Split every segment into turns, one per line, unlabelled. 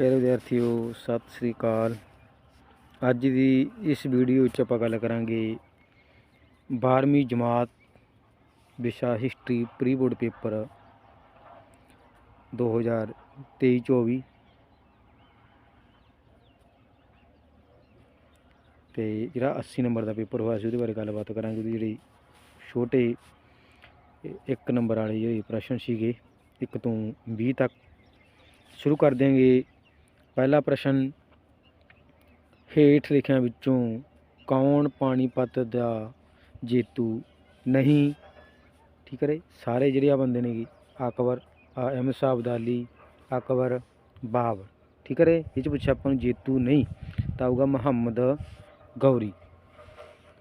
ਪਿਆਰੇ ਵਿਦਿਆਰਥੀਓ, ਸਤਿ ਸ੍ਰੀ ਅਕਾਲ। ਅੱਜ ਦੀ ਇਸ ਵੀਡੀਓ ਵਿੱਚ ਆਪਾਂ ਗੱਲ ਕਰਾਂਗੇ 12ਵੀਂ ਜਮਾਤ ਵਿਸ਼ਾ ਹਿਸਟਰੀ ਪ੍ਰੀ ਬੋਰਡ ਪੇਪਰ 2023-24 ਤੇ ਜਿਹੜਾ 80 ਨੰਬਰ ਦਾ ਪੇਪਰ ਹੋਇਆ ਸੀ, ਉਹਦੇ ਬਾਰੇ ਗੱਲਬਾਤ ਕਰਾਂਗੇ। ਉਹਦੀ ਜਿਹੜੀ ਛੋਟੇ ਇ- ਇੱਕ ਨੰਬਰ ਵਾਲੇ ਜਿਹੜੇ ਪ੍ਰਸ਼ਨ ਸੀਗੇ, ਇੱਕ ਤੋਂ 20 ਤੱਕ। ਸ਼ੁਰੂ ਕਰ ਦਿਆਂਗੇ ਪਹਿਲਾ ਪ੍ਰਸ਼ਨ, ਹੇਠ ਲਿਖਿਆਂ ਵਿੱਚੋਂ ਕੌਣ ਪਾਣੀਪਤ ਦਾ ਜੇਤੂ ਨਹੀਂ ਠੀਕ ਹੈ ਜੀ? ਸਾਰੇ ਜਿਹੜੇ ਆ ਬੰਦੇ ਨੇਗੇ ਅਕਬਰ ਆ ਅਹਿਮਦ ਸ਼ਾਹ ਅਬਦਾਲੀ, ਅਕਬਰ ਬਾਬਰ ਠੀਕ ਹੈ ਜੀ? ਇਹ ਚ ਪੁੱਛਿਆ ਆਪਾਂ ਨੂੰ ਜੇਤੂ ਨਹੀਂ, ਤਾਂ ਆਊਗਾ ਮੁਹੰਮਦ ਗੌਰੀ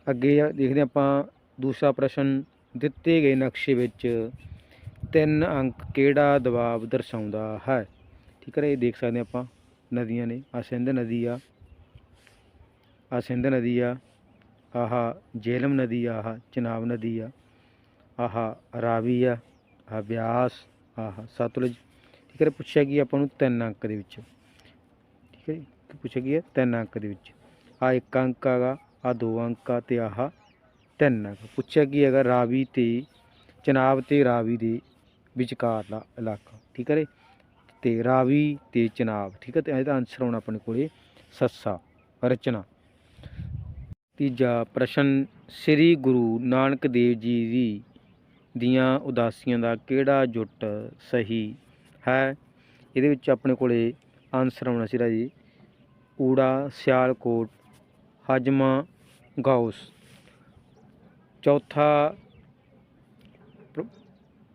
ਅੱਗੇ ਦੇਖਦੇ ਹਾਂ ਆਪਾਂ ਦੂਸਰਾ ਪ੍ਰਸ਼ਨ, ਦਿੱਤੇ ਗਏ ਨਕਸ਼ੇ ਵਿੱਚ ਤਿੰਨ ਅੰਕ ਕਿਹੜਾ ਦਬਾਅ ਦਰਸਾਉਂਦਾ ਹੈ ਠੀਕ ਹੈ ਇਹ ਦੇਖ ਸਕਦੇ ਹਾਂ ਆਪਾਂ ਨਦੀਆਂ ਨੇ ਆ ਸਿੰਧ ਨਦੀ ਆ ਆ ਸਿੰਧ ਨਦੀ ਆ, ਆਹ ਜੇਲਮ ਨਦੀ ਆ, ਆਹ ਚਨਾਬ ਨਦੀ ਆ, ਆਹ ਰਾਵੀ ਆ, ਆਹ ਬਿਆਸ, ਆਹ ਸਤਲੁਜ, ਠੀਕ ਹੈ ਪੁੱਛਿਆ ਕੀ ਆਪਾਂ ਨੂੰ ਤਿੰਨ ਅੰਕ ਦੇ ਵਿੱਚ, ਠੀਕ ਹੈ ਜੀ ਪੁੱਛਿਆ ਕੀ ਹੈ, ਤਿੰਨ ਅੰਕ ਦੇ ਵਿੱਚ ਆ ਇੱਕ ਅੰਕ ਹੈਗਾ ਆ ਦੋ ਅੰਕ ਆ ਤੇ ਆਹ ਤਿੰਨ ਅੰਕ, ਪੁੱਛਿਆ ਕੀ ਹੈਗਾ ਰਾਵੀ ਤੇ ਚਨਾਬ ਤੇ ਰਾਵੀ ਦੇ ਵਿਚਕਾਰਲਾ ਇਲਾਕਾ, ਠੀਕ ਹੈ ਜੀ ਤੇ ਰਾਵੀ ਤੇ ਚਨਾਬ ਠੀਕ ਹੈ ਤੇ ਇਹਦਾ ਆਨਸਰ ਆਉਣਾ ਆਪਣੇ ਕੋਲੇ, ਸੱਸਾ, ਰਚਨਾ। ਤੀਜਾ ਪ੍ਰਸ਼ਨ, ਸ੍ਰੀ ਗੁਰੂ ਨਾਨਕ ਦੇਵ ਜੀ ਦੀ, ਦੀਆਂ ਉਦਾਸੀਆਂ ਦਾ ਕਿਹੜਾ ਜੁੱਟ ਸਹੀ ਹੈ? ਇਹਦੇ ਵਿੱਚ ਆਪਣੇ ਕੋਲੇ ਆਨਸਰ ਆਉਣਾ ਸੀ ਜੀ, ਊੜਾ, ਸਿਆਲਕੋਟ, ਹਜਮਾ ਗਾਉਸ ਚੌਥਾ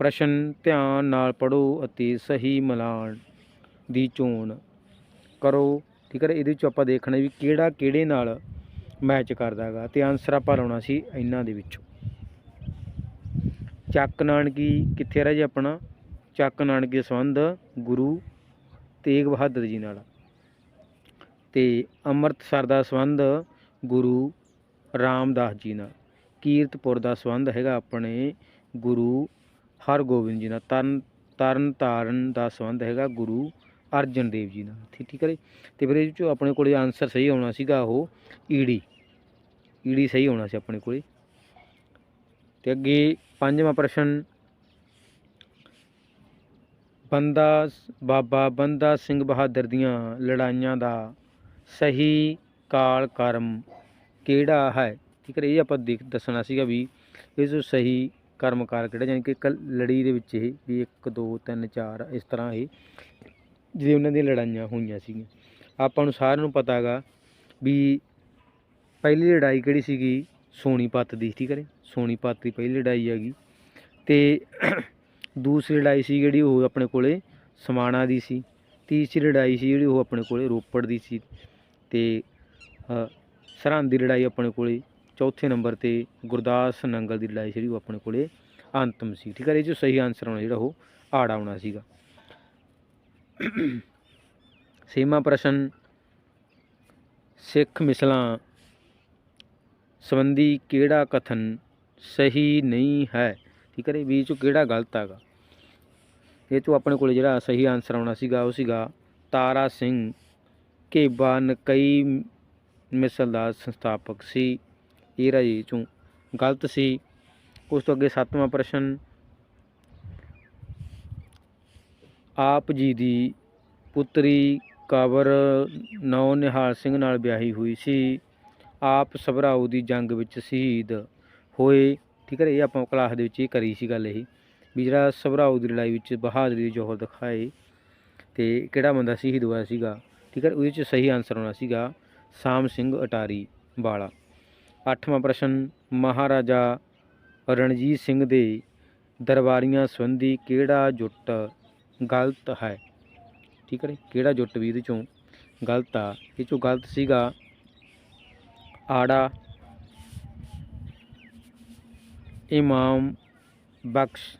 ਪ੍ਰਸ਼ਨ ਧਿਆਨ ਨਾਲ ਪੜੋ ਅਤੇ ਸਹੀ ਮਿਲਾਨ ਦੀ ਚੋਣ ਕਰੋ। ਠੀਕ ਹੈ ਇਹਦੇ ਵਿੱਚ ਆਪਾਂ ਦੇਖਣਾ ਵੀ ਕਿਹੜਾ ਕਿਹੜੇ ਨਾਲ ਮੈਚ ਕਰਦਾ ਹੈਗਾ ਤੇ ਆਨਸਰ ਆਪਾਂ ਲਾਉਣਾ ਸੀ ਇਹਨਾਂ ਦੇ ਵਿੱਚੋਂ। ਚੱਕ ਨਾਨਕੀ ਕਿੱਥੇ ਰਹਿ ਜੀ ਆਪਣਾ? ਚੱਕ ਨਾਨਕੀ ਸੰਬੰਧ ਗੁਰੂ ਤੇਗ ਬਹਾਦਰ ਜੀ ਨਾਲ। ਤੇ ਅੰਮ੍ਰਿਤਸਰ ਦਾ ਸੰਬੰਧ ਗੁਰੂ ਰਾਮਦਾਸ ਜੀ ਨਾਲ। ਕੀਰਤਪੁਰ ਦਾ ਸੰਬੰਧ ਹੈਗਾ ਆਪਣੇ ਗੁਰੂ ਹਰਗੋਬਿੰਦ ਜੀ ਨਾਲ, ਤਰਨ ਤਰਨ ਤਾਰਨ ਦਾ ਸੰਬੰਧ ਹੈਗਾ ਗੁਰੂ ਅਰਜਨ ਦੇਵ ਜੀ ਨਾਲ, ਠੀਕ ਹੈ ਜੀ? ਤੇ ਫਿਰ ਇਹ ਵਿੱਚੋਂ ਆਪਣੇ ਕੋਲੇ ਆਨਸਰ ਸਹੀ ਆਉਣਾ ਸੀਗਾ ਉਹ ਈੜੀ। ਈੜੀ ਸਹੀ ਆਉਣਾ ਸੀ ਆਪਣੇ ਕੋਲੇ। ਤੇ ਅੱਗੇ ਪੰਜਵਾਂ ਪ੍ਰਸ਼ਨ, ਬੰਦਾ ਬਾਬਾ ਬੰਦਾ ਸਿੰਘ ਬਹਾਦਰ ਦੀਆਂ ਲੜਾਈਆਂ ਦਾ ਸਹੀ ਕਾਲ ਕਰਮ ਕਿਹੜਾ ਹੈ? ਠੀਕ ਹੈ ਇਹ ਆਪਾਂ ਦੇਖ, ਦੱਸਣਾ ਸੀਗਾ ਵੀ ਇਹ ਜੋ ਸਹੀ ਕਰਮਕਾਰ ਕਿਹੜਾ ਯਾਨੀ ਕਿ ਇੱਕ ਲੜੀ ਦੇ ਵਿੱਚ ਇਹ ਵੀ 1 2 3 4 ਇਸ ਤਰ੍ਹਾਂ ਇਹ ਜਿਹੜੇ ਉਹਨਾਂ ਦੀਆਂ ਲੜਾਈਆਂ ਹੋਈਆਂ ਸੀਗੀਆਂ। ਆਪਾਂ ਨੂੰ ਸਾਰਿਆਂ ਨੂੰ ਪਤਾ ਹੈਗਾ ਵੀ ਪਹਿਲੀ ਲੜਾਈ ਕਿਹੜੀ ਸੀਗੀ? ਸੋਨੀਪਤ ਦੀ ਠੀਕ ਹੈ ਸੋਨੀਪਤ ਦੀ ਪਹਿਲੀ ਲੜਾਈ ਹੈਗੀ। ਤੇ ਦੂਸਰੀ ਲੜਾਈ ਸੀ ਜਿਹੜੀ ਉਹ ਆਪਣੇ ਕੋਲੇ ਸਮਾਣਾ ਦੀ ਸੀ। ਤੀਸਰੀ ਲੜਾਈ ਸੀ ਜਿਹੜੀ ਉਹ ਆਪਣੇ ਕੋਲੇ ਰੋਪੜ ਦੀ ਸੀ। ਤੇ ਅ, ਸਰਹੰਦ ਦੀ ਲੜਾਈ ਆਪਣੇ ਕੋਲੇ ਚੌਥੇ ਨੰਬਰ ਤੇ ਗੁਰਦਾਸ ਨੰਗਲ ਦੀ ਲੜਾਈ ਜਿਹੜੀ ਉਹ ਆਪਣੇ ਕੋਲੇ ਅੰਤਮ ਸੀ। ਠੀਕ ਹੈ ਇਹ ਜੋ ਸਹੀ ਆਨਸਰ ਆਉਣਾ ਜਿਹੜਾ ਉਹ ਆੜ ਆਉਣਾ ਸੀਗਾ। ਛੇਵਾਂ ਪ੍ਰਸ਼ਨ, ਸਿੱਖ ਮਿਸਲਾਂ, ਸੰਬੰਧੀ ਕਿਹੜਾ ਕਥਨ ਸਹੀ ਨਹੀਂ ਹੈ? ਠੀਕ ਹੈ ਵੀ ਚੋਂ ਕਿਹੜਾ ਗਲਤ ਹੈਗਾ? ਇਹ ਤੋਂ ਆਪਣੇ ਕੋਲ ਜਿਹੜਾ ਸਹੀ ਆਨਸਰ ਆਉਣਾ ਸੀਗਾ, ਉਹ ਸੀਗਾ ਤਾਰਾ ਸਿੰਘ ਘੇਬਾ ਨਕਈ ਮਿਸਲ ਦਾ ਸੰਸਥਾਪਕ ਸੀ। ਇਹ ਰਾਜੀ ਚੋਂ ਗਲਤ ਸੀ। ਉਸ ਤੋਂ ਅੱਗੇ ਸੱਤਵਾਂ ਪ੍ਰਸ਼ਨ, ਆਪ ਜੀ ਦੀ ਪੁੱਤਰੀ ਕਾਬਰ ਨੌ ਨਿਹਾਲ ਸਿੰਘ ਨਾਲ ਵਿਆਹੀ ਹੋਈ ਸੀ। ਆਪ ਸਭਰਾਊ ਦੀ ਜੰਗ ਵਿੱਚ ਸ਼ਹੀਦ ਹੋਏ। ਠੀਕ ਹੈ ਇਹ ਆਪਾਂ ਕਲਾਸ ਦੇ ਵਿੱਚ ਇਹ ਕਰੀ ਸੀ ਗੱਲ ਇਹ, ਵੀ ਜਿਹੜਾ ਸਭਰਾਊ ਦੀ ਲੜਾਈ ਵਿੱਚ ਬਹਾਦਰੀ ਦੇ ਜੋਹਰ ਦਿਖਾਏ ਤੇ ਕਿਹੜਾ ਬੰਦਾ ਸ਼ਹੀਦ ਹੋਇਆ ਸੀਗਾ। ਠੀਕ ਹੈ ਉਹਦੇ ਵਿੱਚ ਸਹੀ ਆਨਸਰ ਹੋਣਾ ਸੀਗਾ, ਸਾਮ ਸਿੰਘ ਅਟਾਰੀ ਵਾਲਾ। ਅੱਠਵਾਂ ਪ੍ਰਸ਼ਨ, ਮਹਾਰਾਜਾ ਰਣਜੀਤ ਸਿੰਘ ਦੇ ਦਰਬਾਰੀਆਂ ਸੰਬੰਧੀ ਕਿਹੜਾ ਜੁੱਟ ਗਲਤ ਹੈ? ਠੀਕ ਹੈ ਕਿਹੜਾ ਜੁੱਟ ਵੀ ਇਹਦੇ ਚੋਂ ਗਲਤ ਆ? ਇਹ ਚੋਂ ਗਲਤ ਸੀਗਾ ਆੜਾ, ਇਮਾਮ ਬਖਸ਼,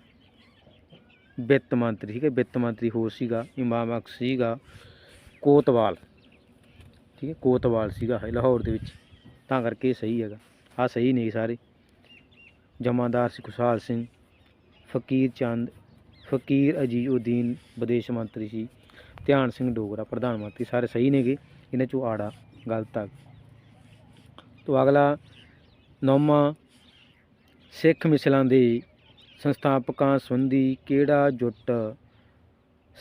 ਵਿੱਤ ਮੰਤਰੀ, ਠੀਕ ਹੈ, ਵਿੱਤ ਮੰਤਰੀ ਹੋਰ ਸੀਗਾ, ਇਮਾਮ ਬਖਸ਼ ਸੀਗਾ, ਕੋਤਵਾਲ, ਠੀਕ ਹੈ, ਕੋਤਵਾਲ ਸੀਗਾ ਇਹ ਲਾਹੌਰ ਦੇ ਵਿੱਚ। ਤਾਂ ਕਰਕੇ ਸਹੀ ਹੈਗਾ। ਆ ਸਹੀ ਨਹੀਂ ਸਾਰੇ। ਜਮਾਦਾਰ ਸੀ ਖੁਸ਼ਹਾਲ ਸਿੰਘ, ਫਕੀਰ ਚੰਦ, ਫਕੀਰ ਅਜੀਜ਼ਉਦੀਨ ਵਿਦੇਸ਼ ਮੰਤਰੀ ਸੀ ਧਿਆਨ ਸਿੰਘ ਡੋਗਰਾ, ਪ੍ਰਧਾਨ ਮੰਤਰੀ, ਸਾਰੇ ਸਹੀ ਨੇਗੇ। ਇਹਨਾਂ ਚੋਂ ਆੜਾ, ਗਲਤ ਆ ਤੋਂ ਅਗਲਾ, ਨੌਵਾਂ ਸਿੱਖ ਮਿਸਲਾਂ ਦੇ ਸੰਸਥਾਪਕਾਂ ਸੰਬੰਧੀ ਕਿਹੜਾ ਜੁੱਟ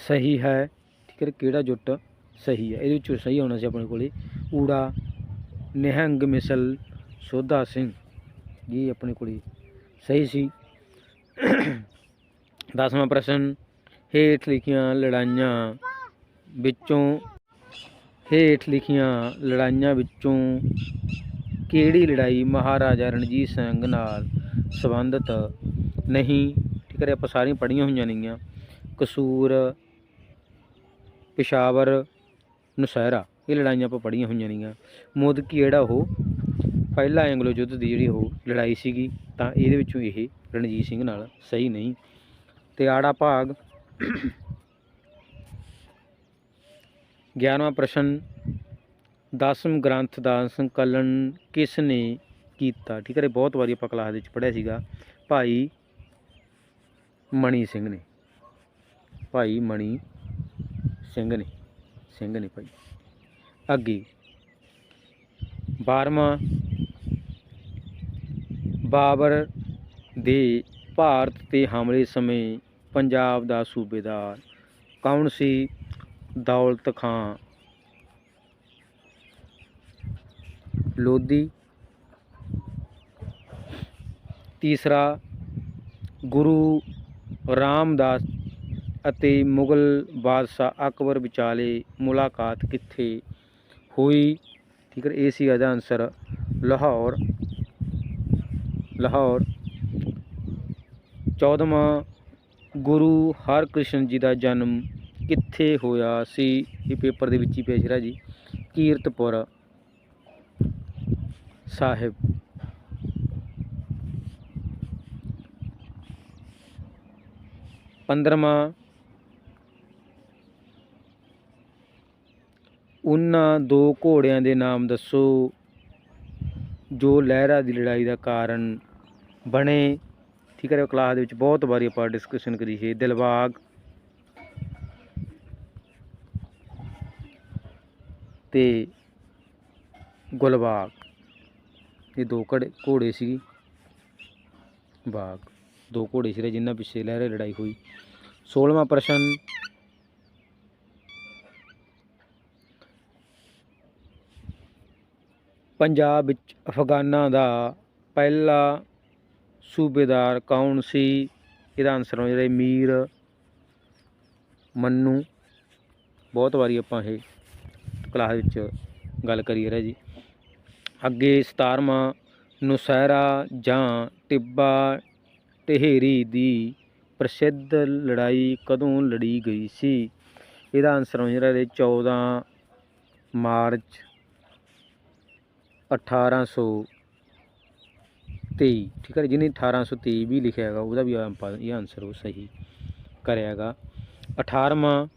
ਸਹੀ ਹੈ? ਠੀਕ ਹੈ, ਕਿਹੜਾ ਜੁੱਟ ਸਹੀ ਹੈ? ਇਹਦੇ ਵਿੱਚੋਂ ਸਹੀ ਆਉਣਾ ਸੀ ਆਪਣੇ ਕੋਲੇ। ਊੜਾ ਨਿਹੰਗ ਮਿਸਲ ਸੋਧਾ ਸਿੰਘ ਜੀ ਆਪਣੀ ਕੁੜੀ। ਸਹੀ ਸੀ। ਦਸਵਾਂ ਪ੍ਰਸ਼ਨ, ਹੇਠ ਲਿਖੀਆਂ ਲੜਾਈਆਂ ਵਿੱਚੋਂ, ਹੇਠ ਲਿਖੀਆਂ ਲੜਾਈਆਂ ਵਿੱਚੋਂ ਕਿਹੜੀ ਲੜਾਈ ਮਹਾਰਾਜਾ ਰਣਜੀਤ ਸਿੰਘ ਨਾਲ ਸੰਬੰਧਿਤ ਨਹੀਂ? ਠੀਕ ਹੈ ਆਪਾਂ ਸਾਰੀਆਂ ਪੜ੍ਹੀਆਂ ਹੋਈਆਂ ਨੇਗੀਆਂ। ਕਸੂਰ, ਪਿਸ਼ਾਵਰ, ਨੁਸਹਿਰਾ। ਇਹ ਲੜਾਈਆਂ ਆਪਾਂ ਪੜ੍ਹੀਆਂ ਹੋਈਆਂ ਨੇਗੀਆਂ। ਮੋਦਕੀ ਜਿਹੜਾ ਉਹ ਪਹਿਲਾ ਐਂਗਲੋ ਯੁੱਧ ਦੀ ਜਿਹੜੀ ਉਹ ਲੜਾਈ ਸੀਗੀ, ਤਾਂ ਇਹਦੇ ਵਿੱਚੋਂ ਇਹ ਰਣਜੀਤ ਸਿੰਘ ਨਾਲ ਸਹੀ ਨਹੀਂ। ਤੇ ਆੜਾ ਭਾਗ 11ਵਾਂ ਪ੍ਰਸ਼ਨ, ਦਸਮ ਗ੍ਰੰਥ ਦਾ ਸੰਕਲਨ ਕਿਸ ਨੇ ਕੀਤਾ? ਠੀਕ ਹੈ ਬਹੁਤ ਵਾਰੀ ਆਪਾਂ ਕਲਾਸ ਦੇ ਵਿੱਚ ਪੜ੍ਹਿਆ ਸੀਗਾ, ਭਾਈ ਮਣੀ ਸਿੰਘ ਨੇ। ਭਾਈ ਮਣੀ ਸਿੰਘ ਨੇ ਸਿੰਘ ਨੇ ਭਾਈ। ਅੱਗੇ। 12ਵਾਂ ਬਾਬਰ ਦੇ ਭਾਰਤ ਤੇ ਹਮਲੇ ਸਮੇਂ ਪੰਜਾਬ ਦਾ ਸੂਬੇਦਾਰ ਕੌਣ ਸੀ? ਦੌਲਤ ਖਾਂ। ਲੋਧੀ। ਤੀਸਰਾ। ਗੁਰੂ ਰਾਮਦਾਸ ਅਤੇ ਮੁਗਲ ਬਾਦਸ਼ਾਹ ਅਕਬਰ ਵਿਚਾਲੇ ਮੁਲਾਕਾਤ ਕਿੱਥੇ? ਹੋਈ। ਠੀਕ ਹੈ ਇਹ ਸੀ ਇਹਦਾ ਆਨਸਰ ਲਾਹੌਰ। ਲਾਹੌਰ। 14ਵਾਂ ਗੁਰੂ ਹਰਕ੍ਰਿਸ਼ਨ ਜੀ ਦਾ ਜਨਮ ਕਿੱਥੇ ਹੋਇਆ ਸੀ? ਇਹ ਪੇਪਰ ਦੇ ਵਿੱਚ ਹੀ ਪੇਸ਼ ਰਿਹਾ ਜੀ। ਕੀਰਤਪੁਰ ਸਾਹਿਬ। ਪੰਦਰਵਾਂ ਉਹਨਾਂ ਦੋ ਘੋੜਿਆਂ ਦੇ ਨਾਮ ਦੱਸੋ, ਜੋ ਲਹਿਰਾ ਦੀ ਲੜਾਈ ਦਾ ਕਾਰਨ ਬਣੇ। ਠੀਕ ਹੈ ਕਲਾਸ ਦੇ ਵਿੱਚ ਬਹੁਤ ਵਾਰੀ ਆਪਾਂ ਡਿਸਕਸ਼ਨ ਕਰੀ ਸੀ, ਦਿਲਬਾਗ। ਤੇ ਗੁਲਬਾਗ। ਇਹ ਦੋ ਘੜੇ, ਘੋੜੇ ਸੀ ਬਾਗ। ਦੋ ਘੋੜੇ ਸੀ ਜਿਨ੍ਹਾਂ ਪਿੱਛੇ ਲਹਿਰੇ ਲੜਾਈ ਹੋਈ। 16ਵਾਂ ਪ੍ਰਸ਼ਨ ਪੰਜਾਬ ਵਿੱਚ ਅਫਗਾਨਾਂ ਦਾ ਪਹਿਲਾ ਸੂਬੇਦਾਰ ਕੌਣ ਸੀ? ਇਹਦਾ ਆਨਸਰ ਹੋ ਜਿਹੜਾ ਮੀਰ ਮੰਨੂ। ਬਹੁਤ ਵਾਰੀ ਆਪਾਂ ਇਹ ਕਲਾਸ ਵਿੱਚ ਗੱਲ ਕਰੀ ਰਹੇ ਜੀ। ਅੱਗੇ 17ਵਾਂ ਨੁਸਹਿਰਾ ਜਾਂ ਟਿੱਬਾ ਟਹਿਰੀ ਦੀ ਪ੍ਰਸਿੱਧ ਲੜਾਈ ਕਦੋਂ ਲੜੀ ਗਈ ਸੀ? ਇਹਦਾ ਆਨਸਰ ਹੋ ਜਿਹੜਾ ਇਹਦੇ 14 ਮਾਰਚ 1823 ਠੀਕ ਹੈ ਜਿਹਨੇ 1823 ਵੀ ਲਿਖਿਆ ਹੈਗਾ, ਉਹਦਾ ਵੀ ਆਪਾਂ ਇਹ ਆਨਸਰ ਉਹ ਸਹੀ ਕਰਿਆ ਹੈਗਾ। 18ਵਾਂ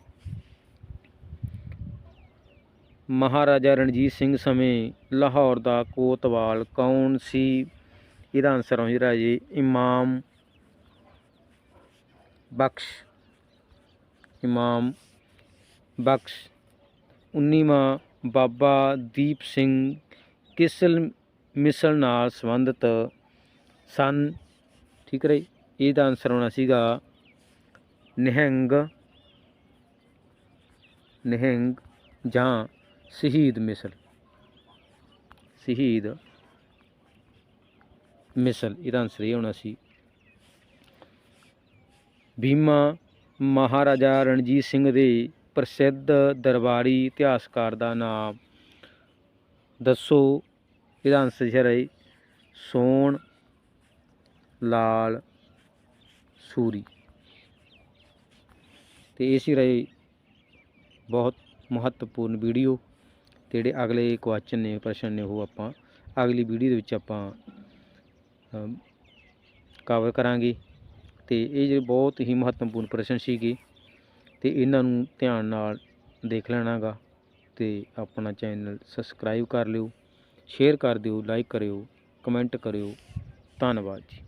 ਮਹਾਰਾਜਾ ਰਣਜੀਤ ਸਿੰਘ ਸਮੇਂ ਲਾਹੌਰ ਦਾ ਕੋਤਵਾਲ ਕੌਣ ਸੀ? ਇਹਦਾ ਆਨਸਰ ਹੋ ਜਿਹੜਾ ਜੀ, ਇਮਾਮ ਬਖਸ਼ ਇਮਾਮ ਬਖਸ਼। 19ਵਾਂ ਬਾਬਾ ਦੀਪ ਸਿੰਘ ਕਿਸਲ ਮਿਸਲ ਨਾਲ ਸੰਬੰਧਿਤ ਸਨ? ਠੀਕ ਹੈ ਜੀ? ਇਹਦਾ ਆਨਸਰ ਹੋਣਾ ਸੀਗਾ ਨਿਹੰਗ ਨਿਹੰਗ ਜਾਂ ਸ਼ਹੀਦ ਮਿਸਲ। ਸ਼ਹੀਦ ਮਿਸਲ, ਇਹਦਾ ਆਨਸਰ ਇਹ ਹੋਣਾ ਸੀ। ਭੀਮਾ ਮਹਾਰਾਜਾ ਰਣਜੀਤ ਸਿੰਘ ਦੇ ਪ੍ਰਸਿੱਧ ਦਰਬਾਰੀ ਇਤਿਹਾਸਕਾਰ ਦਾ ਨਾਮ ਦੱਸੋ ਇਹਦਾ ਆਨਸਰ ਜਿਹੜਾ ਹੈ ਸੋਣ ਲਾਲ, ਸੂਰੀ। ਤੇ ਇਹ ਸੀ ਰਹੇ ਬਹੁਤ ਮਹੱਤਵਪੂਰਨ ਵੀਡੀਓ ਤੇ ਜਿਹੜੇ ਅਗਲੇ ਕੁਐਸਚਨ ਨੇ, ਪ੍ਰਸ਼ਨ ਨੇ, ਉਹ ਆਪਾਂ ਅਗਲੀ ਵੀਡੀਓ ਦੇ ਵਿੱਚ ਆਪਾਂ ਕਵਰ ਕਰਾਂਗੇ। ਤੇ ਇਹ ਜਿਹੜੇ ਬਹੁਤ ਹੀ ਮਹੱਤਵਪੂਰਨ ਪ੍ਰਸ਼ਨ ਸੀਗੇ, ਤੇ ਇਹਨਾਂ ਨੂੰ ਧਿਆਨ ਨਾਲ ਦੇਖ ਲੈਣਾਗਾ। ਤੇ ਆਪਣਾ ਚੈਨਲ ਸਬਸਕ੍ਰਾਈਬ ਕਰ ਲਿਓ, ਸ਼ੇਅਰ ਕਰ ਦਿਓ, ਲਾਈਕ ਕਰਿਓ, ਕਮੈਂਟ ਕਰਿਓ। ਧੰਨਵਾਦ ਜੀ।